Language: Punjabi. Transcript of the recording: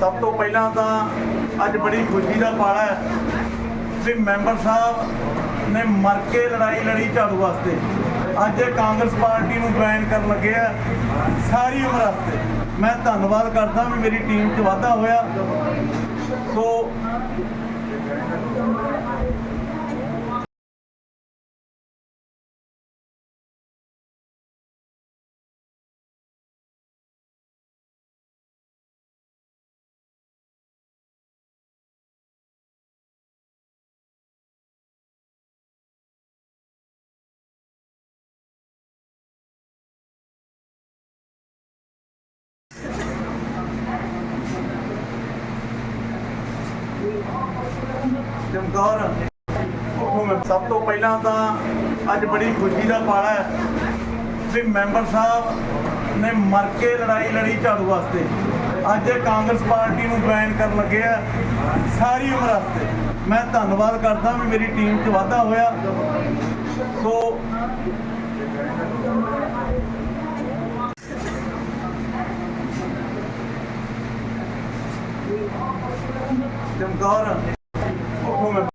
ਸਭ ਤੋਂ ਪਹਿਲਾਂ ਤਾਂ ਅੱਜ ਬੜੀ ਖੁਸ਼ੀ ਦਾ ਪਾਲਾ ਹੈ ਵੀ ਮੈਂਬਰ ਸਾਹਿਬ ਨੇ ਮਰ ਕੇ ਲੜਾਈ ਲੜੀ ਝਾੜੂ ਵਾਸਤੇ। ਅੱਜ ਇਹ ਕਾਂਗਰਸ ਪਾਰਟੀ ਨੂੰ ਜੁਆਇਨ ਕਰਨ ਲੱਗੇ ਆ ਸਾਰੀ ਉਮਰ ਵਾਸਤੇ। ਮੈਂ ਧੰਨਵਾਦ ਕਰਦਾ ਵੀ ਮੇਰੀ ਟੀਮ 'ਚ ਵਾਧਾ ਹੋਇਆ। ਸੋ ਚਮਕੌਰ। ਉੱਥੋਂ ਮੈਂ ਸਭ ਤੋਂ ਪਹਿਲਾਂ ਤਾਂ ਅੱਜ ਬੜੀ ਖੁਸ਼ੀ ਦਾ ਪਾਲਾ ਹੈ ਵੀ ਮੈਂਬਰ ਸਾਹਿਬ ਨੇ ਮਰ ਕੇ ਲੜਾਈ ਲੜੀ ਝਾੜੂ ਵਾਸਤੇ। ਅੱਜ ਇਹ ਕਾਂਗਰਸ ਪਾਰਟੀ ਨੂੰ ਜੁਆਇਨ ਕਰਨ ਲੱਗੇ ਆ ਸਾਰੀ ਉਮਰ ਵਾਸਤੇ। ਮੈਂ ਧੰਨਵਾਦ ਕਰਦਾ ਵੀ ਮੇਰੀ ਟੀਮ 'ਚ ਵਾਧਾ ਹੋਇਆ। ਸੋ ਚਮਕੌਰ